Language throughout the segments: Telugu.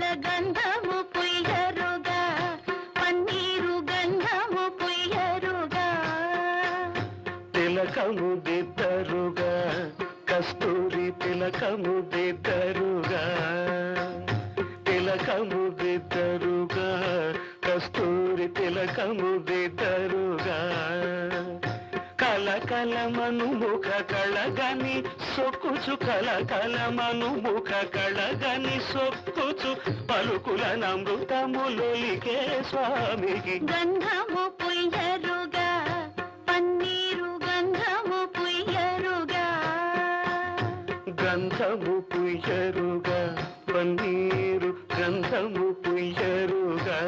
గంధము పుయ్యరుగా పన్నీరు గంధము పుయ్యరుగా. తిలకము బిద్దరుగా కస్తూరి తిలకము బిద్దరుగా. తిలకము దిద్దరుగా కస్తూరి తిలకము దిద్దరుగా కలకలమను ముఖ కళగని సొక్కుచు కలకలమను ముఖ కళగని సొక్కుచు పలుకుల నమృతములొలికే స్వామికి. గంధము పుయ్యరుగా పన్నీరు గంధము పుయ్యరుగా. గంధము పుయ్యరుగా పన్నీరు గంధము పుయ్యరుగా.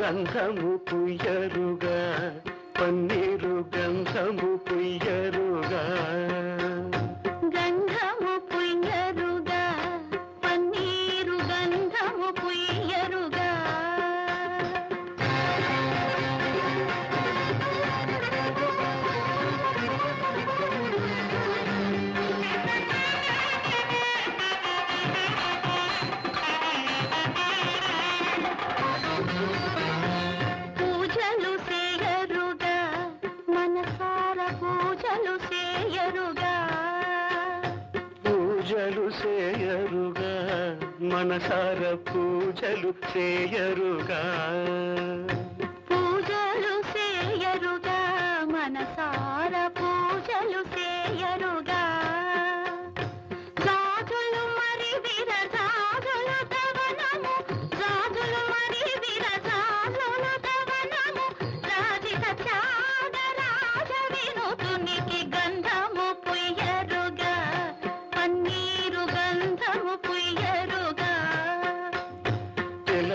గంధము పుయ్యరుగా పన్నీరు గంధము పుయ్యరుగా. పూజలు చేయరుగా పూజలు చేయరుగా మనసార పూజలు చేయరుగా పూజలు చేయరుగా మనసార పూజలు చేయరుగా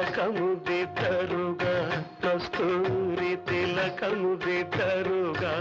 తిలకము దిద్దరుగా కస్తూరి తిలకము దిద్దరుగా